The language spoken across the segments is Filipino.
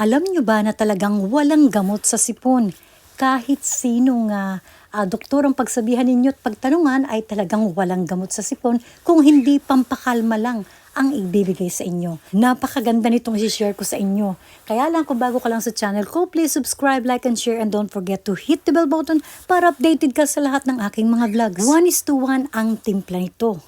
Alam nyo ba na talagang walang gamot sa sipon? Kahit sinong uh, uh, doktor ang pagsabihan ninyo at pagtanungan ay talagang walang gamot sa sipon kung hindi pampakalma lang ang ibibigay sa inyo. Napakaganda nitong i-share ko sa inyo. Kaya lang kung bago ka lang sa channel ko, please subscribe, like, and share, and don't forget to hit the bell button para updated ka sa lahat ng aking mga vlogs. 1 is to 1 ang timpla nito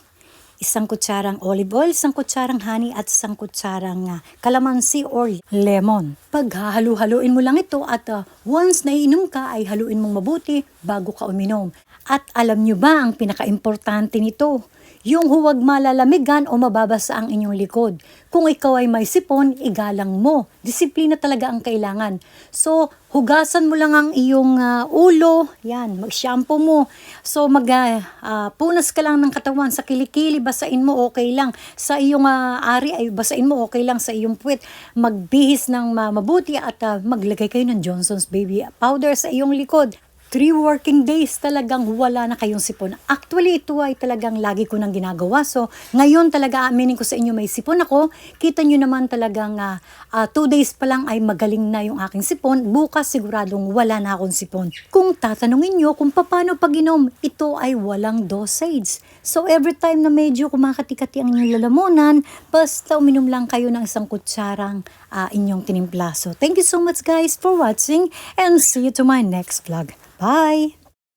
isang kutsarang olive oil, isang kutsarang honey at isang kutsarang uh, calamansi or lemon. Paghahalu-haluin mo lang ito at uh, once naiinom ka ay haluin mong mabuti bago ka uminom. At alam nyo ba ang pinaka-importante nito? Yung huwag malalamigan o mababasa ang inyong likod. Kung ikaw ay may sipon, igalang mo. Disiplina talaga ang kailangan. So, hugasan mo lang ang iyong uh, ulo. Yan, mag-shampoo mo. So, mag, uh, uh, ka lang ng katawan sa kilikili, basain mo, okay lang. Sa iyong uh, ari ay basain mo, okay lang. Sa iyong puwet, magbihis ng uh, mabuti at uh, maglagay kayo ng Johnson's Baby Powder sa iyong likod. Three working days talagang wala na kayong sipon. Actually, ito ay talagang lagi ko nang ginagawa. So, ngayon talaga aminin ko sa inyo may sipon ako. Kita nyo naman talagang uh, uh, two days pa lang ay magaling na yung aking sipon. Bukas siguradong wala na akong sipon. Kung tatanungin nyo kung paano pag-inom, ito ay walang dosage. So, every time na medyo kumakati-kati ang inyong lalamunan, basta uminom lang kayo ng isang kutsarang uh, inyong tinimpla. Thank you so much guys for watching and see you to my next vlog. Bye!